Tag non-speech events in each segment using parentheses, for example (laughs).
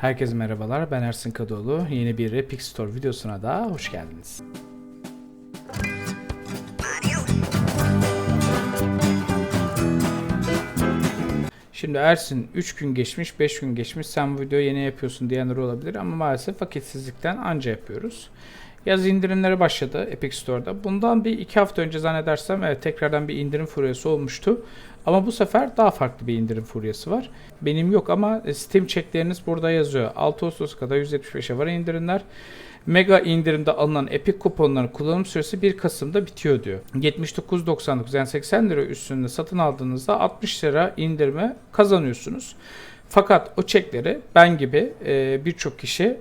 Herkese merhabalar, ben Ersin Kadıoğlu. Yeni bir Epic Store videosuna da hoş geldiniz. Şimdi Ersin 3 gün geçmiş, 5 gün geçmiş, sen bu videoyu yeni yapıyorsun diyenler olabilir ama maalesef vakitsizlikten anca yapıyoruz. Yaz indirimleri başladı Epic Store'da. Bundan bir iki hafta önce zannedersem evet tekrardan bir indirim furyası olmuştu. Ama bu sefer daha farklı bir indirim furyası var. Benim yok ama Steam checkleriniz burada yazıyor. 6 Ağustos kadar 175'e var indirimler. Mega indirimde alınan Epic kuponların kullanım süresi 1 Kasım'da bitiyor diyor. 79.99 yani 80 lira üstünde satın aldığınızda 60 lira indirme kazanıyorsunuz. Fakat o çekleri ben gibi e, birçok kişi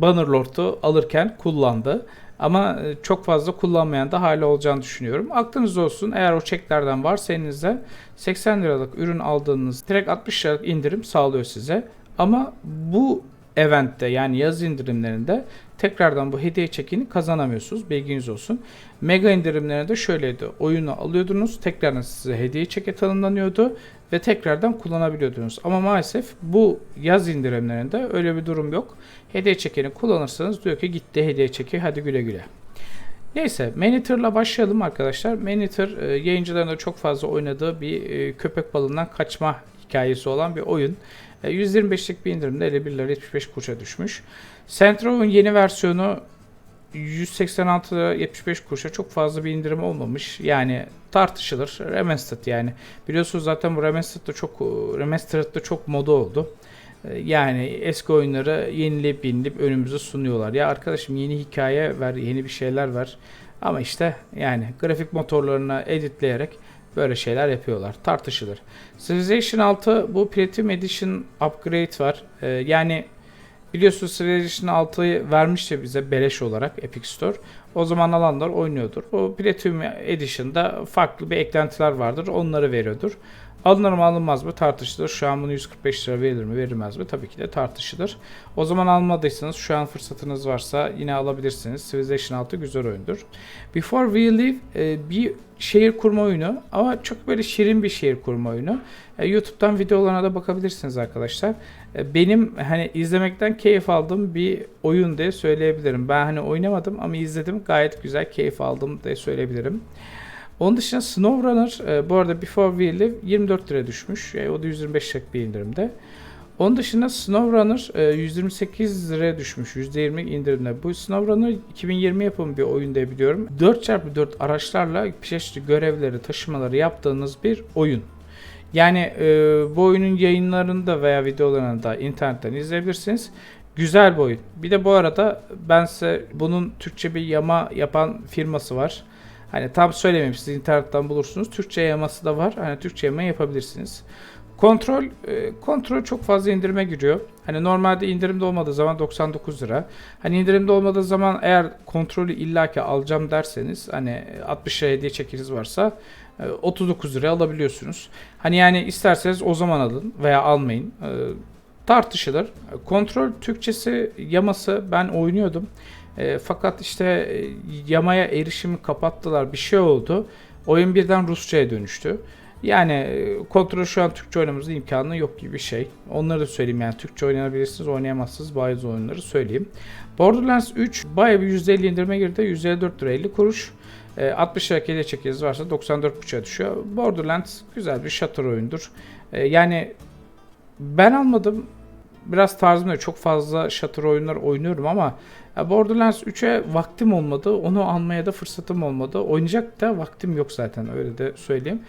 Bannerlord'u alırken kullandı. Ama e, çok fazla kullanmayan da hali olacağını düşünüyorum. Aklınızda olsun eğer o çeklerden varsa elinizde 80 liralık ürün aldığınız direkt 60 liralık indirim sağlıyor size. Ama bu eventte yani yaz indirimlerinde tekrardan bu hediye çekini kazanamıyorsunuz. Bilginiz olsun. Mega indirimlerinde şöyleydi. Oyunu alıyordunuz. Tekrardan size hediye çeki tanımlanıyordu ve tekrardan kullanabiliyordunuz. Ama maalesef bu yaz indirimlerinde öyle bir durum yok. Hediye çekini kullanırsanız diyor ki gitti hediye çeki hadi güle güle. Neyse Maniter'la başlayalım arkadaşlar. Maniter e, yayıncıların da çok fazla oynadığı bir e, köpek balığından kaçma hikayesi olan bir oyun. E, 125'lik bir indirimde 51 lira 75 kuruşa düşmüş. Centrov'un yeni versiyonu 186 lira 75 kuruşa çok fazla bir indirim olmamış. Yani tartışılır. Remastered yani. Biliyorsunuz zaten bu Remastered'da çok Remastered'da çok moda oldu. E, Yani eski oyunları yenileyip yenileyip önümüze sunuyorlar. Ya arkadaşım yeni hikaye ver, yeni bir şeyler ver. Ama işte yani grafik motorlarına editleyerek böyle şeyler yapıyorlar. Tartışılır. Civilization 6 bu Platinum Edition upgrade var. Ee, yani biliyorsunuz Civilization 6'yı vermişti bize beleş olarak Epic Store. O zaman alanlar oynuyordur. O Platinum Edition'da farklı bir eklentiler vardır. Onları veriyordur. Alınır mı alınmaz mı tartışılır. Şu an bunu 145 lira verilir mi verilmez mi? Tabii ki de tartışılır. O zaman almadıysanız şu an fırsatınız varsa yine alabilirsiniz. Civilization 6 güzel oyundur. Before We Leave e, bir şehir kurma oyunu ama çok böyle şirin bir şehir kurma oyunu. E, YouTube'dan videolarına da bakabilirsiniz arkadaşlar. E, benim hani izlemekten keyif aldığım bir oyun diye söyleyebilirim. Ben hani oynamadım ama izledim. Gayet güzel keyif aldım diye söyleyebilirim. Onun dışında SnowRunner e, bu arada Before We Live 24 lira düşmüş. E, o da 125 liralık bir indirimde. Onun dışında SnowRunner e, 128 liraya düşmüş. %20 indirimde. Bu SnowRunner 2020 yapımı bir oyun diye biliyorum. 4x4 araçlarla çeşitli görevleri, taşımaları yaptığınız bir oyun. Yani e, bu oyunun yayınlarını da veya videolarını da internetten izleyebilirsiniz. Güzel bir oyun. Bir de bu arada ben size bunun Türkçe bir yama yapan firması var. Hani tam söylemeyeyim siz internetten bulursunuz. Türkçe yaması da var. Hani Türkçe yama yapabilirsiniz. Kontrol e, kontrol çok fazla indirime giriyor. Hani normalde indirimde olmadığı zaman 99 lira. Hani indirimde olmadığı zaman eğer kontrolü illaki alacağım derseniz hani 60 lira hediye çekiniz varsa e, 39 liraya alabiliyorsunuz. Hani yani isterseniz o zaman alın veya almayın. E, tartışılır. Kontrol Türkçesi yaması ben oynuyordum. E, fakat işte e, yamaya erişimi kapattılar. Bir şey oldu. Oyun birden Rusça'ya dönüştü. Yani e, kontrol şu an Türkçe oynamamızda imkanı yok gibi bir şey. Onları da söyleyeyim yani Türkçe oynayabilirsiniz, oynayamazsınız bazı oyunları söyleyeyim. Borderlands 3 bayağı bir %50 indirime girdi. 154 lira 50 kuruş. E, 60 lira hediye çekiniz varsa 94.5'a düşüyor. Borderlands güzel bir shooter oyundur. E, yani ben almadım. Biraz tarzım yok. Çok fazla shooter oyunlar oynuyorum ama ya Borderlands 3'e vaktim olmadı. Onu almaya da fırsatım olmadı. Oynayacak da vaktim yok zaten öyle de söyleyeyim.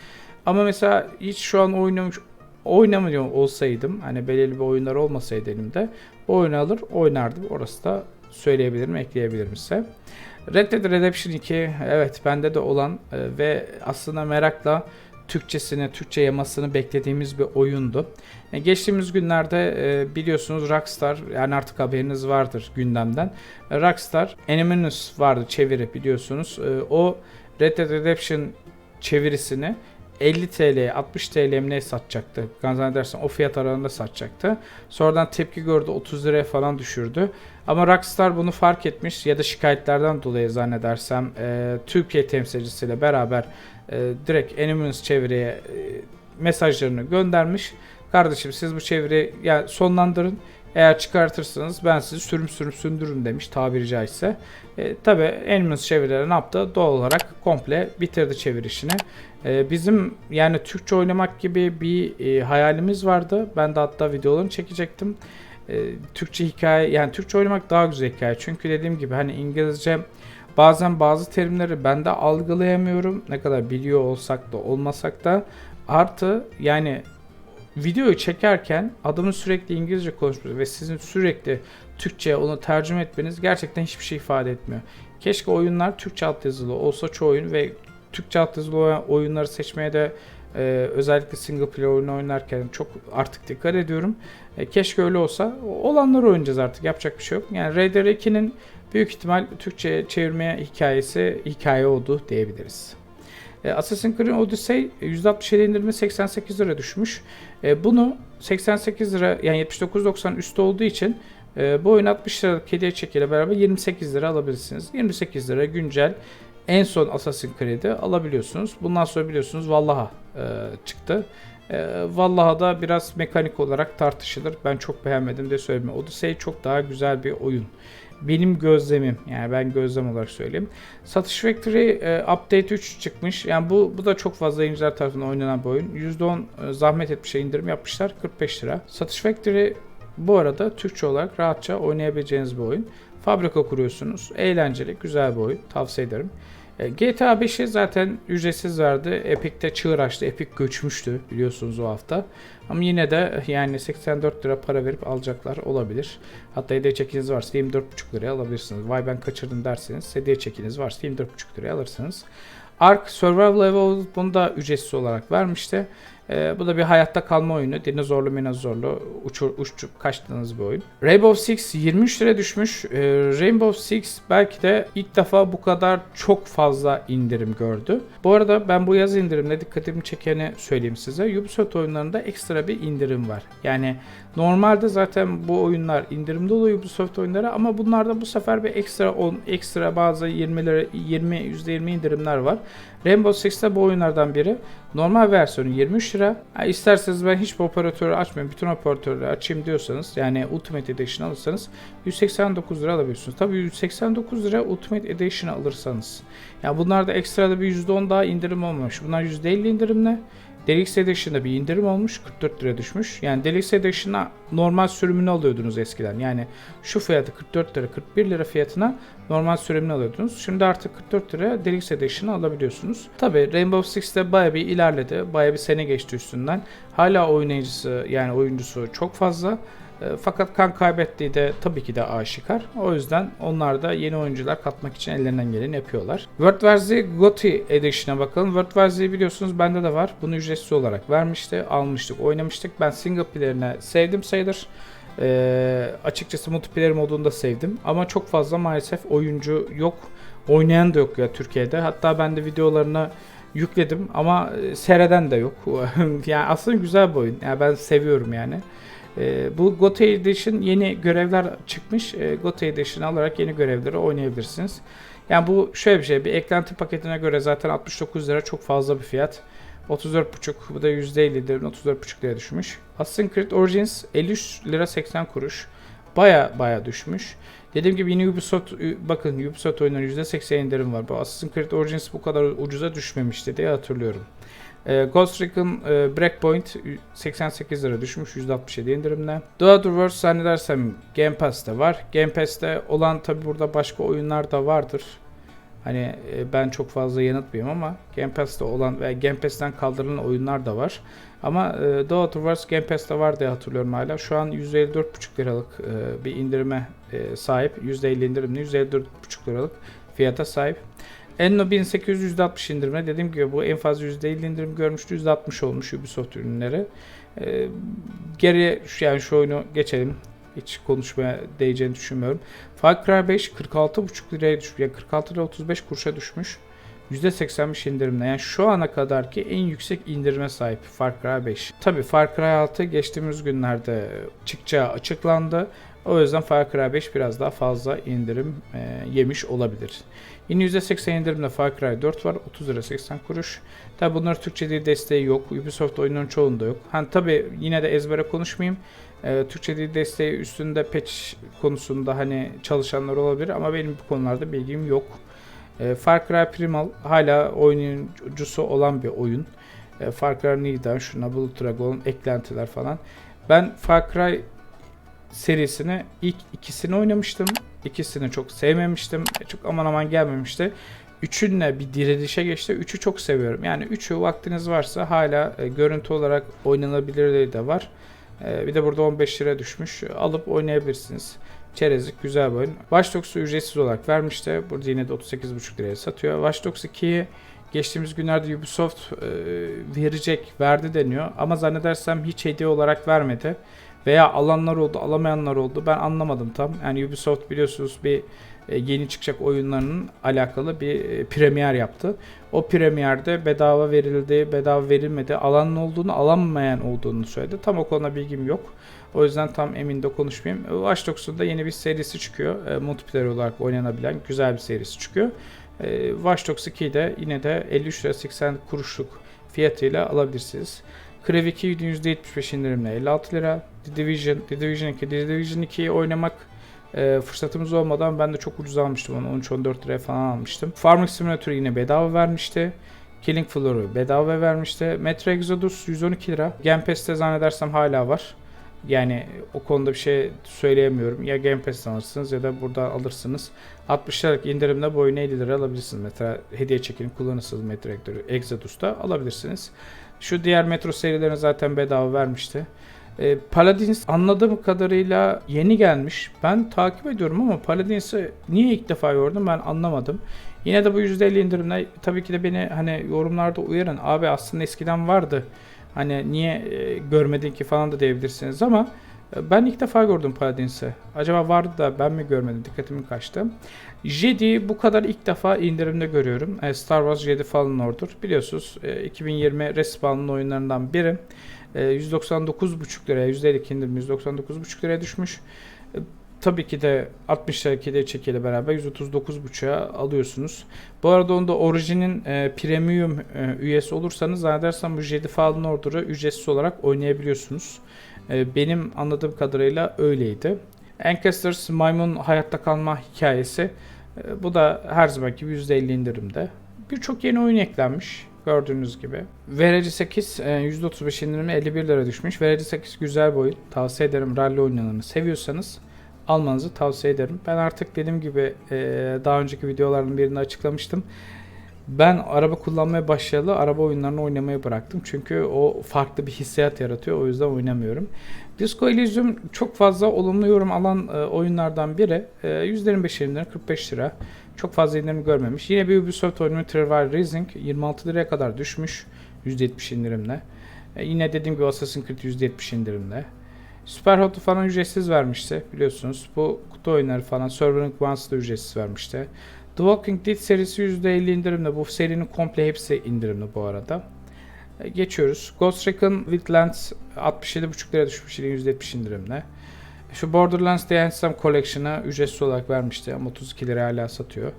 Ama mesela hiç şu an oynamış oynamıyor olsaydım hani belirli bir oyunlar olmasaydı elimde oyunu alır oynardım. Orası da söyleyebilirim, ekleyebilirim size. Red Dead Redemption 2 evet bende de olan e, ve aslında merakla Türkçesini, Türkçe yamasını beklediğimiz bir oyundu. E, geçtiğimiz günlerde e, biliyorsunuz Rockstar yani artık haberiniz vardır gündemden. E, Rockstar Eneminus vardı çeviri biliyorsunuz. E, o Red Dead Redemption çevirisini 50 TL, 60 TL mi ne satacaktı? Zannedersen o fiyat aralığında satacaktı. Sonradan tepki gördü 30 liraya falan düşürdü. Ama Rockstar bunu fark etmiş ya da şikayetlerden dolayı zannedersem e, Türkiye temsilcisiyle beraber e, direkt Enemies çeviriye e, mesajlarını göndermiş. Kardeşim siz bu çeviri yani sonlandırın. Eğer çıkartırsanız ben sizi sürüm sürüm sündürürüm demiş tabiri caizse. E, Tabi Animals çevirileri ne yaptı? Doğal olarak komple bitirdi çevirişini. E, bizim yani Türkçe oynamak gibi bir e, hayalimiz vardı. Ben de hatta videolarını çekecektim. E, Türkçe hikaye yani Türkçe oynamak daha güzel hikaye. Çünkü dediğim gibi hani İngilizce bazen bazı terimleri ben de algılayamıyorum. Ne kadar biliyor olsak da olmasak da artı yani videoyu çekerken adamın sürekli İngilizce konuşması ve sizin sürekli Türkçe'ye onu tercüme etmeniz gerçekten hiçbir şey ifade etmiyor. Keşke oyunlar Türkçe altyazılı olsa çoğu oyun ve Türkçe altyazılı oyunları seçmeye de e, özellikle single player oyunu oynarken çok artık dikkat ediyorum. E, keşke öyle olsa. Olanları oynayacağız artık. Yapacak bir şey yok. Yani Raider 2'nin büyük ihtimal Türkçe'ye çevirmeye hikayesi hikaye oldu diyebiliriz. E, Assassin's Creed Odyssey %67 indirimi 88 lira düşmüş. E, bunu 88 lira yani 79.90 üstü olduğu için e, bu oyun 60 liralık hediye çekiyle beraber 28 lira alabilirsiniz. 28 lira güncel en son Assassin's Creed'i alabiliyorsunuz. Bundan sonra biliyorsunuz Vallaha e, çıktı. E, Vallaha da biraz mekanik olarak tartışılır. Ben çok beğenmedim de söyleyeyim. Odyssey çok daha güzel bir oyun. Benim gözlemim yani ben gözlem olarak söyleyeyim. Satış Factory e, Update 3 çıkmış. Yani bu bu da çok fazla yayıncılar tarafından oynanan bir oyun. %10 e, zahmet etmişe indirim yapmışlar. 45 lira. Satış Factory bu arada Türkçe olarak rahatça oynayabileceğiniz bir oyun. Fabrika kuruyorsunuz. Eğlenceli, güzel bir oyun. Tavsiye ederim. E, GTA 5'i zaten ücretsiz verdi. Epic'te çığır açtı. Epic göçmüştü biliyorsunuz o hafta. Ama yine de yani 84 lira para verip alacaklar olabilir. Hatta hediye çekiniz varsa 24,5 liraya alabilirsiniz. Vay ben kaçırdım derseniz hediye çekiniz varsa 24,5 liraya alırsınız. Ark Survival Level bunu da ücretsiz olarak vermişti. Ee, bu da bir hayatta kalma oyunu. Dinozorlu minozorlu uçur, uçup kaçtığınız bir oyun. Rainbow Six 23 lira düşmüş. Ee, Rainbow Six belki de ilk defa bu kadar çok fazla indirim gördü. Bu arada ben bu yaz indirimle dikkatimi çekeni söyleyeyim size. Ubisoft oyunlarında ekstra bir indirim var. Yani normalde zaten bu oyunlar indirimde oluyor Ubisoft oyunları ama bunlarda bu sefer bir ekstra 10, ekstra bazı 20 lira 20 %20 indirimler var. Rainbow Six'te bu oyunlardan biri. Normal versiyonu 23 lira. Ha, isterseniz ben hiç bu operatörü açmayayım. Bütün operatörleri açayım diyorsanız yani Ultimate Edition alırsanız 189 lira alabiliyorsunuz. Tabii 189 lira Ultimate Edition alırsanız. Yani bunlarda ekstra da bir %10 daha indirim olmamış. Bunlar %50 indirimle. Deluxe Edition'da bir indirim olmuş. 44 lira düşmüş. Yani Deluxe Edition'a normal sürümünü alıyordunuz eskiden. Yani şu fiyatı 44 lira 41 lira fiyatına normal sürümünü alıyordunuz. Şimdi artık 44 lira Deluxe Edition'ı alabiliyorsunuz. Tabi Rainbow Six'te baya bir ilerledi. Baya bir sene geçti üstünden. Hala oynayıcısı yani oyuncusu çok fazla. E, Fakat kan kaybettiği de tabii ki de aşikar. O yüzden onlar da yeni oyuncular katmak için ellerinden geleni yapıyorlar. Z GOTY Edition'a bakalım. Z'yi biliyorsunuz bende de var. Bunu ücretsiz olarak vermişti. Almıştık, oynamıştık. Ben single player'ine sevdim sayılır. Ee, açıkçası multiplayer modunu da sevdim. Ama çok fazla maalesef oyuncu yok. Oynayan da yok ya Türkiye'de. Hatta ben de videolarını yükledim ama e, seyreden de yok. (laughs) yani aslında güzel bir oyun. Yani ben seviyorum yani. Ee, bu GOTY Edition yeni görevler çıkmış. Ee, GOTY Edition alarak yeni görevleri oynayabilirsiniz. Yani bu şöyle bir şey. Bir eklenti paketine göre zaten 69 lira çok fazla bir fiyat. 34.5 bu da %50 indirim 34.5 liraya düşmüş. Assassin's Creed Origins 53 lira 80 kuruş. Baya baya düşmüş. Dediğim gibi yine Ubisoft bakın Ubisoft oyunları %80 indirim var. Bu Assassin's Creed Origins bu kadar ucuza düşmemişti diye hatırlıyorum. E, Ghost Recon e, Breakpoint 88 lira düşmüş 167 indirimle. The Other Worlds zannedersem Game Pass'te var. Game Pass'te olan tabi burada başka oyunlar da vardır. Hani e, ben çok fazla yanıtmayayım ama Game Pass'te olan ve Game Pass'ten kaldırılan oyunlar da var. Ama e, The Outer Worlds Game Pass'te var diye hatırlıyorum hala. Şu an %54,5 liralık e, bir indirime e, sahip. %50 indirimli %54,5 liralık fiyata sahip. Enno 1800 %60 indirimle dediğim gibi bu en fazla %50 indirim görmüştü. %60 olmuş Ubisoft ürünleri. E, geriye şu- yani şu oyunu geçelim. Hiç konuşmaya değeceğini düşünmüyorum. Far Cry 5 46,5 liraya düşmüş. Yani 46 lira 35 kuruşa düşmüş. %85 indirimle. Yani şu ana kadarki en yüksek indirime sahip Far Cry 5. Tabi Far Cry 6 geçtiğimiz günlerde çıkacağı açıklandı. O yüzden Far Cry 5 biraz daha fazla indirim e, yemiş olabilir. Yine %80 indirimle Far Cry 4 var. 30 lira 80 kuruş. Tabi bunların Türkçe dil desteği yok. Ubisoft oyunların çoğunda yok. Hani tabi yine de ezbere konuşmayayım. E, Türkçe dil desteği üstünde patch konusunda hani çalışanlar olabilir ama benim bu konularda bilgim yok. E, Far Cry Primal hala oyuncusu olan bir oyun. E, Far Cry Nida, şuna Blood Dragon, eklentiler falan. Ben Far Cry serisini ilk ikisini oynamıştım. İkisini çok sevmemiştim. E, Çok aman aman gelmemişti. Üçünle bir direnişe geçti. Üçü çok seviyorum. Yani üçü vaktiniz varsa hala görüntü olarak oynanabilirliği de var. Bir de burada 15 lira düşmüş. Alıp oynayabilirsiniz. Çerezlik güzel bir oyun. Watch Dogs'u ücretsiz olarak vermişti. Burada yine de 38,5 liraya satıyor. Watch Dogs 2'yi geçtiğimiz günlerde Ubisoft e, verecek, verdi deniyor. Ama zannedersem hiç hediye olarak vermedi. Veya alanlar oldu, alamayanlar oldu. Ben anlamadım tam. Yani Ubisoft biliyorsunuz bir e, yeni çıkacak oyunlarının alakalı bir e, premier yaptı. O premierde bedava verildi, bedava verilmedi, alanın olduğunu, alanmayan olduğunu söyledi. Tam o konuda bilgim yok. O yüzden tam emin de konuşmayayım. E, Watch Dogs'un da yeni bir serisi çıkıyor. E, multiplayer olarak oynanabilen güzel bir serisi çıkıyor. E, Watch Dogs 2'yi de yine de 53 lira 80 kuruşluk fiyatıyla alabilirsiniz. Crev 2 %75 indirimle 56 lira. The Division, The Division 2, The Division 2'yi oynamak e, fırsatımız olmadan ben de çok ucuz almıştım onu. 13-14 liraya falan almıştım. Farming Simulator yine bedava vermişti. Killing Floor'u bedava vermişti. Metro Exodus 112 lira. Game Pass'te zannedersem hala var. Yani o konuda bir şey söyleyemiyorum. Ya Game Pass'ten alırsınız ya da burada alırsınız. 60 liralık indirimde bu oyunu 50 lira alabilirsiniz. Mesela hediye çekin kullanırsınız Metro Exodus'ta alabilirsiniz. Şu diğer Metro serilerini zaten bedava vermişti. E, Paladins anladığım kadarıyla yeni gelmiş. Ben takip ediyorum ama Paladins'i niye ilk defa gördüm ben anlamadım. Yine de bu %50 indirimle tabii ki de beni hani yorumlarda uyarın. Abi aslında eskiden vardı. Hani niye e, görmedin ki falan da diyebilirsiniz ama e, ben ilk defa gördüm Paladins'i. Acaba vardı da ben mi görmedim? Dikkatimi kaçtı. Jedi bu kadar ilk defa indirimde görüyorum. E, Star Wars Jedi Fallen Order. Biliyorsunuz e, 2020 Respawn'ın oyunlarından biri. E, 199,5 liraya %50 indirim 199,5 liraya düşmüş. Tabii ki de 60 lira hediye çekiyle beraber 139,5'a alıyorsunuz. Bu arada onda orijinin e, premium e, üyesi olursanız zannedersem bu Jedi Fallen Order'ı ücretsiz olarak oynayabiliyorsunuz. E, benim anladığım kadarıyla öyleydi. Ancestors maymun hayatta kalma hikayesi. E, bu da her zamanki gibi %50 indirimde. Birçok yeni oyun eklenmiş gördüğünüz gibi. VRC 8 e, %35 indirimle 51 lira düşmüş. VRC 8 güzel bir oyun. Tavsiye ederim rally oyunlarını seviyorsanız almanızı tavsiye ederim. Ben artık dediğim gibi e, daha önceki videoların birinde açıklamıştım. Ben araba kullanmaya başlayalı araba oyunlarını oynamayı bıraktım. Çünkü o farklı bir hissiyat yaratıyor. O yüzden oynamıyorum. Disco Elysium çok fazla olumlu yorum alan e, oyunlardan biri. E, %25 indirim 45 lira. Çok fazla indirim görmemiş. Yine bir Ubisoft oyunu Trivial Racing 26 liraya kadar düşmüş. %70 indirimle. E, yine dediğim gibi Assassin's Creed %70 indirimle. Superhot'u falan ücretsiz vermişti biliyorsunuz. Bu kutu oyunları falan Servering Once'ı da ücretsiz vermişti. The Walking Dead serisi %50 indirimde. Bu serinin komple hepsi indirimli bu arada. E, Geçiyoruz. Ghost Recon Wildlands 67,5 liraya düşmüş yine %70 indirimle. Şu Borderlands The Handsome Collection'ı ücretsiz olarak vermişti ama 32 liraya hala satıyor.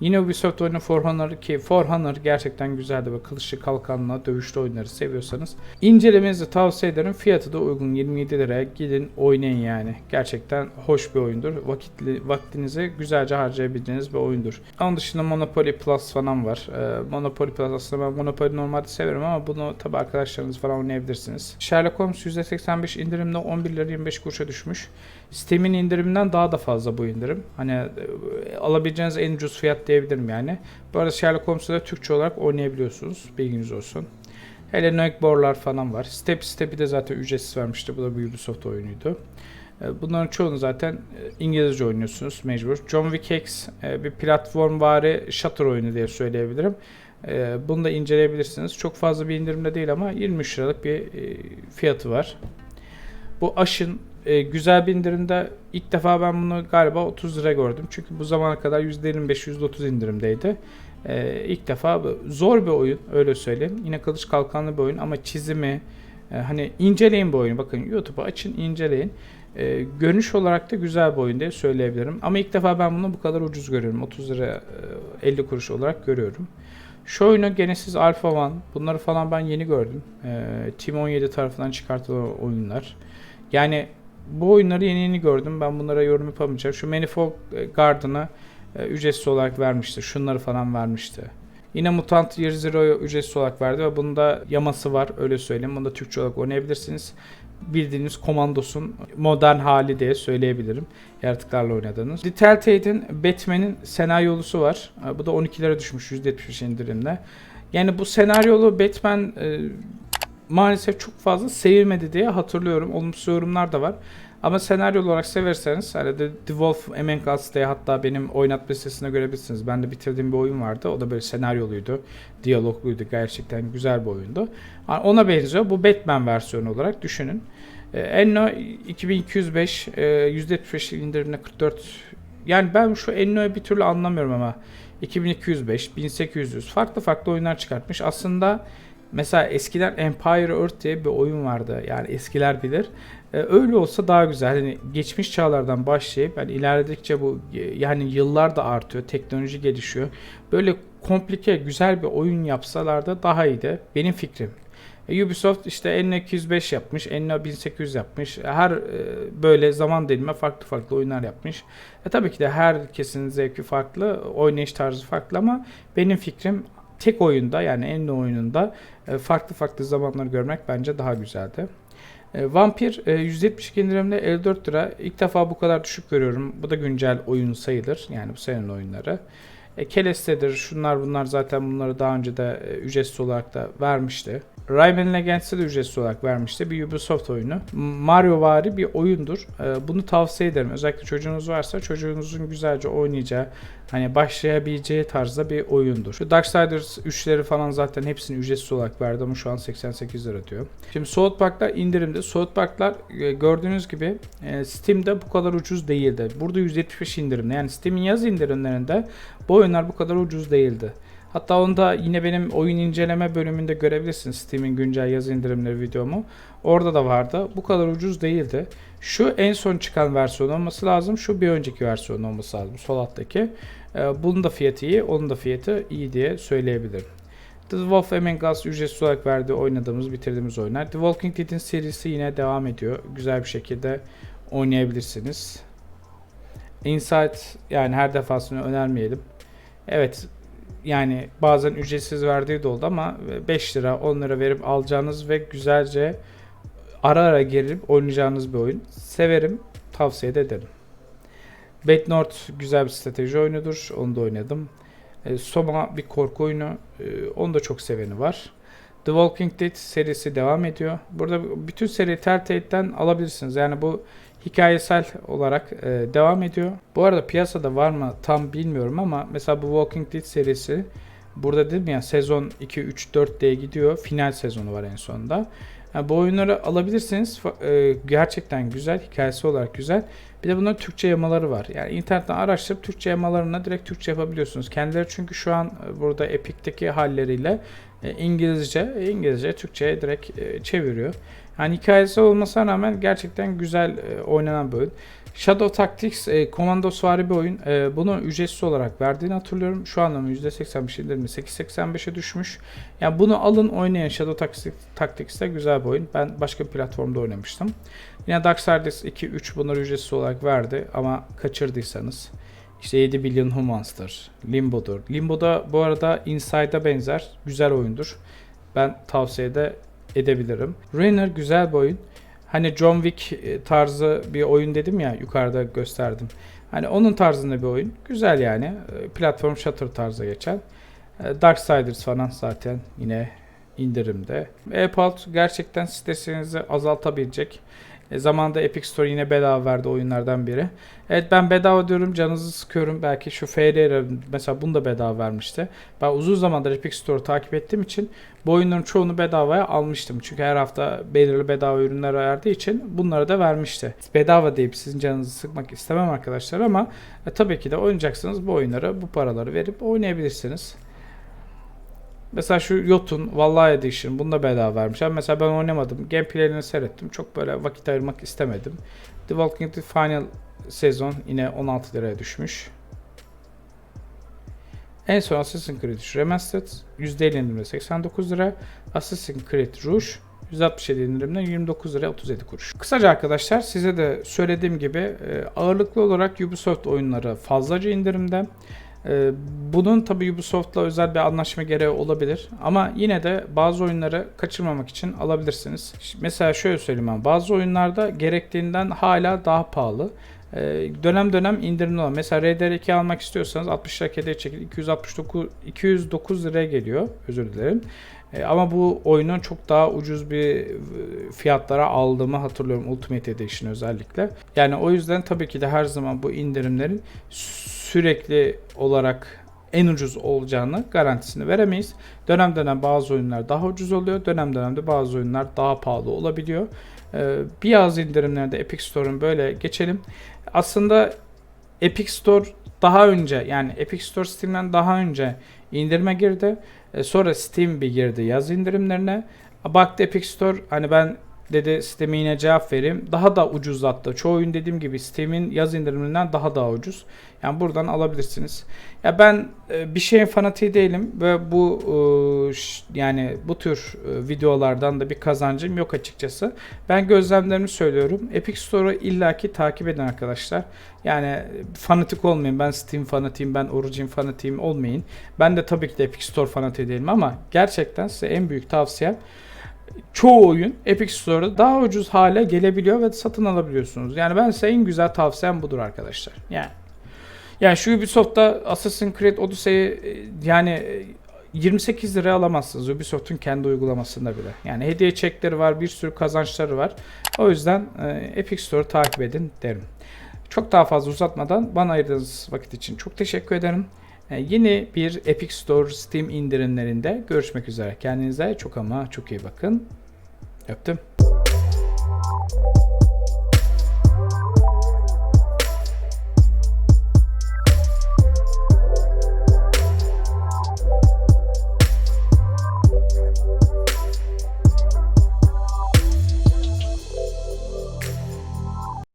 Yine Ubisoft oyunu For Honor ki For Honor gerçekten güzeldi ve kılıçlı kalkanla dövüşlü oyunları seviyorsanız incelemenizi tavsiye ederim. Fiyatı da uygun 27 liraya gidin oynayın yani. Gerçekten hoş bir oyundur. Vakitli, vaktinizi güzelce harcayabileceğiniz bir oyundur. Onun dışında Monopoly Plus falan var. Ee, Monopoly Plus aslında ben Monopoly normalde severim ama bunu tabi arkadaşlarınız falan oynayabilirsiniz. Sherlock Holmes %85 indirimde 11 lira 25 kuruşa düşmüş. Steam'in indiriminden daha da fazla bu indirim. Hani e, alabileceğiniz en ucuz fiyat diyebilirim yani. Bu arada Sherlock Holmes'u da Türkçe olarak oynayabiliyorsunuz. Bilginiz olsun. Hele Noikbor'lar falan var. Step Step'i de zaten ücretsiz vermişti. Bu da bir Ubisoft oyunuydu. E, Bunların çoğunu zaten e, İngilizce oynuyorsunuz mecbur. John Wick X bir platform vari shooter oyunu diye söyleyebilirim. Bunu da inceleyebilirsiniz. Çok fazla bir indirimde değil ama 23 liralık bir fiyatı var. Bu Ash'ın e, güzel bir indirimde ilk defa ben bunu galiba 30 lira gördüm. Çünkü bu zamana kadar %25-%30 indirimdeydi. E, ilk defa zor bir oyun öyle söyleyeyim. Yine kılıç kalkanlı bir oyun ama çizimi e, hani inceleyin bu oyunu. Bakın YouTube'u açın inceleyin. E, görünüş olarak da güzel bir oyun diye söyleyebilirim. Ama ilk defa ben bunu bu kadar ucuz görüyorum. 30 lira e, 50 kuruş olarak görüyorum. Şu oyunu Genesis Alpha One bunları falan ben yeni gördüm. E, Team 17 tarafından çıkartılan oyunlar. Yani bu oyunları yeni yeni gördüm. Ben bunlara yorum yapamayacağım. Şu Manifold e, Garden'ı e, ücretsiz olarak vermişti. Şunları falan vermişti. Yine Mutant Year Zero'yu ücretsiz olarak verdi ve bunda yaması var öyle söyleyeyim. Bunu da Türkçe olarak oynayabilirsiniz. Bildiğiniz Komandos'un modern hali diye söyleyebilirim. Yaratıklarla oynadığınız. The Telltale'in Batman'in senaryolusu var. E, Bu da 12'lere düşmüş %75 indirimle. Yani bu senaryolu Batman maalesef çok fazla sevilmedi diye hatırlıyorum. Olumsuz yorumlar da var. Ama senaryo olarak severseniz hani The, The Wolf Among Us diye hatta benim oynatma listesine görebilirsiniz. Ben de bitirdiğim bir oyun vardı. O da böyle senaryoluydu. Diyalogluydu. Gerçekten güzel bir oyundu. Yani ona benziyor. Bu Batman versiyonu olarak düşünün. Ee, Enno 2205 e, %75 indirimle 44 yani ben şu Enno'yu bir türlü anlamıyorum ama 2205, 1800 farklı farklı oyunlar çıkartmış. Aslında mesela eskiden Empire Earth diye bir oyun vardı. Yani eskiler bilir. Ee, öyle olsa daha güzel. Hani geçmiş çağlardan başlayıp yani ilerledikçe bu e, yani yıllar da artıyor. Teknoloji gelişiyor. Böyle komplike güzel bir oyun yapsalar da daha iyiydi. Benim fikrim. E, Ubisoft işte Enno 205 yapmış, Enno 1800 yapmış. Her e, böyle zaman dilimi farklı farklı oyunlar yapmış. E tabii ki de herkesin zevki farklı, oynayış tarzı farklı ama benim fikrim tek oyunda yani Enno oyununda e, farklı farklı zamanları görmek bence daha güzeldi. E, Vampir e, 172 indirimde 54 lira. İlk defa bu kadar düşük görüyorum. Bu da güncel oyun sayılır. Yani bu senenin oyunları. E, Keleste'dir. Şunlar bunlar zaten bunları daha önce de e, ücretsiz olarak da vermişti. Rayman Legends'e de ücretsiz olarak vermişti. Bir Ubisoft oyunu. Mario vari bir oyundur. E, bunu tavsiye ederim. Özellikle çocuğunuz varsa çocuğunuzun güzelce oynayacağı, hani başlayabileceği tarzda bir oyundur. Şu Darksiders 3'leri falan zaten hepsini ücretsiz olarak verdi ama şu an 88 lira diyor. Şimdi South Park'lar indirimde. South Park'lar e, gördüğünüz gibi e, Steam'de bu kadar ucuz değildi. Burada 175 indirimde. Yani Steam'in yaz indirimlerinde bu oyunlar bu kadar ucuz değildi. Hatta onu da yine benim oyun inceleme bölümünde görebilirsiniz. Steam'in güncel yaz indirimleri videomu. Orada da vardı. Bu kadar ucuz değildi. Şu en son çıkan versiyon olması lazım. Şu bir önceki versiyon olması lazım. Sol alttaki. Ee, bunun da fiyatı iyi. Onun da fiyatı iyi diye söyleyebilirim. The Wolf Among Us ücretsiz olarak verdiği oynadığımız, bitirdiğimiz oyunlar. The Walking Dead'in serisi yine devam ediyor. Güzel bir şekilde oynayabilirsiniz. Inside yani her defasında önermeyelim. Evet yani bazen ücretsiz verdiği de oldu ama 5 lira 10 lira verip alacağınız ve güzelce ara ara gelip oynayacağınız bir oyun. Severim, tavsiye de ederim. Bad North güzel bir strateji oyunudur. Onu da oynadım. E, Soma bir korku oyunu. E, onu da çok seveni var. The Walking Dead serisi devam ediyor. Burada bütün seri Telltale'den alabilirsiniz. Yani bu hikayesel olarak e, devam ediyor. Bu arada piyasada var mı tam bilmiyorum ama mesela bu Walking Dead serisi burada dedim ya sezon 2, 3, 4 diye gidiyor. Final sezonu var en sonunda. Yani bu oyunları alabilirsiniz. E, gerçekten güzel. Hikayesi olarak güzel. Bir de bunların Türkçe yamaları var. Yani internetten araştırıp Türkçe yamalarına direkt Türkçe yapabiliyorsunuz. Kendileri çünkü şu an e, burada Epic'teki halleriyle e, İngilizce, İngilizce Türkçe'ye direkt e, çeviriyor. Yani hikayesi olmasına rağmen gerçekten güzel e, oynanan bir oyun. Shadow Tactics e, komandosvari bir oyun. E, bunu ücretsiz olarak verdiğini hatırlıyorum. Şu anda mı %85 indirimli 8.85'e düşmüş. Yani bunu alın oynayın. Shadow Tactics, de güzel bir oyun. Ben başka bir platformda oynamıştım. Yine Darksiders 2, 3 bunları ücretsiz olarak verdi ama kaçırdıysanız işte 7 Billion Humans'tır, Limbo'dur. Limbo'da bu arada Inside'a benzer güzel oyundur. Ben tavsiye de edebilirim. Runner güzel bir oyun. Hani John Wick e, tarzı bir oyun dedim ya yukarıda gösterdim. Hani onun tarzında bir oyun. Güzel yani. E, Platform shooter tarzı geçen. E, Darksiders falan zaten yine indirimde. Apple gerçekten stresinizi azaltabilecek. E, zamanında Epic Store yine bedava verdi oyunlardan biri. Evet ben bedava diyorum canınızı sıkıyorum. Belki şu FRR mesela bunu da bedava vermişti. Ben uzun zamandır Epic Store takip ettiğim için bu oyunların çoğunu bedavaya almıştım. Çünkü her hafta belirli bedava ürünler verdiği için bunları da vermişti. Bedava deyip sizin canınızı sıkmak istemem arkadaşlar ama e, tabii ki de oynayacaksınız bu oyunları bu paraları verip oynayabilirsiniz. Mesela şu Yotun Vallahi Edition bunu da bedava vermişler. Mesela ben oynamadım. Gameplay'lerini seyrettim. Çok böyle vakit ayırmak istemedim. The Walking Dead Final sezon yine 16 liraya düşmüş. En son Assassin's Creed 3 Remastered %50 indirimde 89 lira. Assassin's Creed Rouge 167 indirimden 29 lira 37 kuruş. Kısaca arkadaşlar size de söylediğim gibi e, ağırlıklı olarak Ubisoft oyunları fazlaca indirimde. E, Bunun tabi Ubisoft'la özel bir anlaşma gereği olabilir. Ama yine de bazı oyunları kaçırmamak için alabilirsiniz. Mesela şöyle söyleyeyim ben. Bazı oyunlarda gerektiğinden hala daha pahalı. E, Dönem dönem indirimli olan. Mesela RDR2 almak istiyorsanız 60 lira hediye çekil 269 209 liraya geliyor. Özür dilerim. E, Ama bu oyunun çok daha ucuz bir e, fiyatlara aldığımı hatırlıyorum Ultimate Edition özellikle. Yani o yüzden tabii ki de her zaman bu indirimlerin sürekli olarak en ucuz olacağını garantisini veremeyiz. Dönem dönem bazı oyunlar daha ucuz oluyor. Dönem dönemde bazı oyunlar daha pahalı olabiliyor. Ee, biraz indirimlerde Epic Store'un böyle geçelim. Aslında Epic Store daha önce yani Epic Store Steam'den daha önce indirime girdi. E, sonra Steam bir girdi yaz indirimlerine. Baktı Epic Store hani ben dedi Steam'e yine cevap vereyim. Daha da ucuzlattı. Çoğu oyun dediğim gibi Steam'in yaz indiriminden daha daha ucuz. Yani buradan alabilirsiniz. Ya ben e, bir şeyin fanatiği değilim ve bu e, yani bu tür e, videolardan da bir kazancım yok açıkçası. Ben gözlemlerimi söylüyorum. Epic Store'u illaki takip edin arkadaşlar. Yani fanatik olmayın. Ben Steam fanatiyim, ben Origin fanatiyim olmayın. Ben de tabii ki de Epic Store fanatiği değilim ama gerçekten size en büyük tavsiyem çoğu oyun Epic Store'da daha ucuz hale gelebiliyor ve satın alabiliyorsunuz. Yani ben size en güzel tavsiyem budur arkadaşlar. Yani yani şu Ubisoft'ta Assassin's Creed Odyssey'i e, yani e, 28 liraya alamazsınız Ubisoft'un kendi uygulamasında bile. Yani hediye çekleri var, bir sürü kazançları var. O yüzden e, Epic Store'u takip edin derim. Çok daha fazla uzatmadan bana ayırdığınız vakit için çok teşekkür ederim. E, yeni bir Epic Store Steam indirimlerinde görüşmek üzere. Kendinize çok ama çok iyi bakın. Öptüm.